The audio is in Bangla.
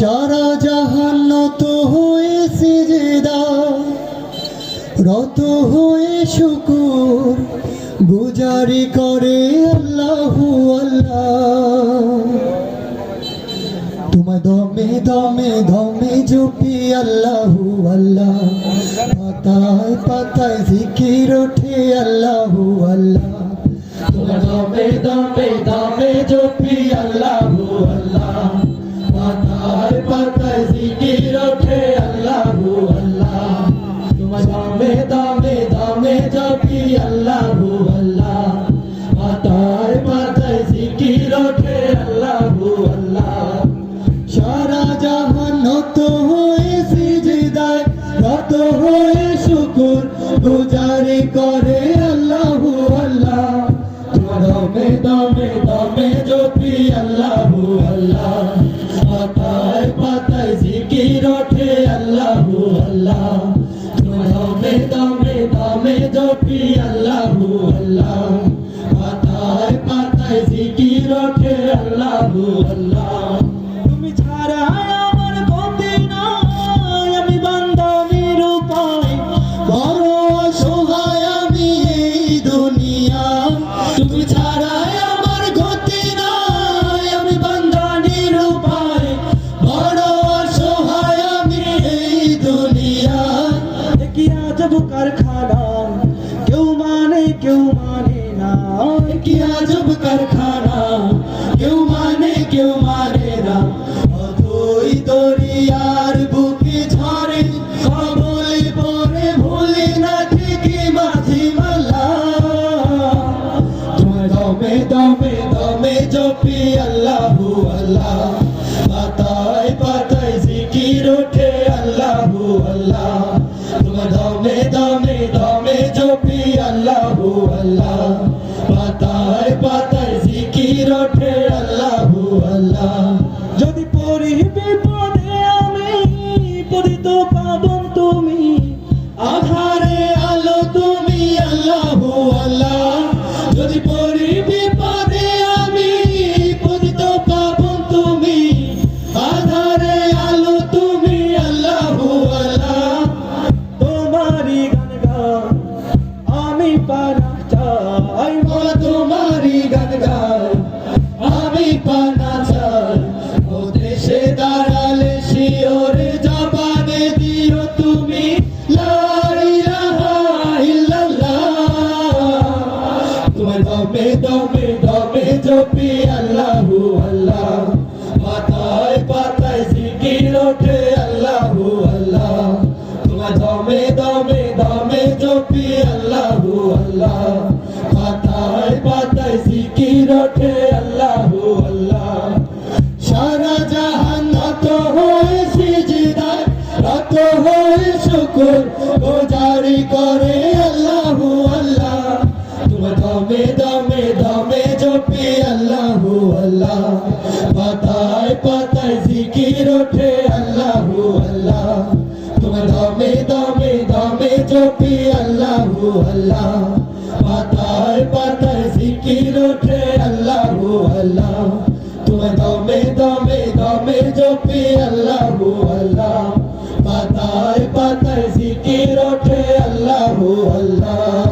সারা জাহান নত হয়ে সিজদা, রত হয়ে শুকুর, গুজারি করে আল্লাহু আল্লাহ। তোমায় দমে দমে দমে জপি আল্লাহু আল্লাহ। পাতায় পাতায় জিকির ওঠে আল্লাহু আল্লাহ। তোমায় দমে দমে দমে জপি আল্লাহ। গুজারি করে আল্লাহু আল্লাহ। দমে দমে দমে জপি আল্লাহু আল্লাহ। পাতায় পাতায় জিকির ওঠে আল্লাহু আল্লাহ। দমে দমে দমে জপি আল্লাহু আল্লাহ। পাতায় পাতায় জিকির ওঠে আল্লাহু আল্লাহ। কারখানা। কেউ মানে কেউ মানে না। কি আজব কারখানা। কেউ মানে কেউ মানে না। অতই দরিয়ার বুকে ঝরে, কবলে পরে ভুলি না ঠিকই মাঝি মালা। দমে দমে দমে জপি আল্লাহু আল্লাহ। পাতায় পাতায় জিকির ওঠে আল্লাহু আল্লাহ। দমে দমে দমে জপি আল্লাহু আল্লাহ। পাতায় পাতায় জিকির ওঠে আল্লাহু আল্লাহ। যদি পড়ি বিপদে আমি পড়ি তো পাবন তুমি আধারে দমে দমে দমে জপি আল্লাহু আল্লাহ। পাতায় পাতায় জিকির ওঠে আল্লাহু আল্লাহ। তোমার দমে দমে দমে জপি আল্লাহু আল্লাহ। পাতায় পাতায় জিকির ওঠে আল্লাহু আল্লাহ। সারা জাহান নত হয়ে সিজদায়, রত হয়ে শুকুর গোজারি করে দমে দমে দমে জপি আল্লাহু আল্লাহ। পাতায় পাতায় জিকির ওঠে আল্লাহু আল্লাহ। তোমার দমে দমে দমে জপি আল্লাহু আল্লাহ। পাতায় পাতায় জিকির ওঠে আল্লাহু আল্লাহ। তোমার দমে দমে দমে জপি আল্লাহু আল্লাহ। পাতায় পাতায় জিকির ওঠে আল্লাহু আল্লাহ।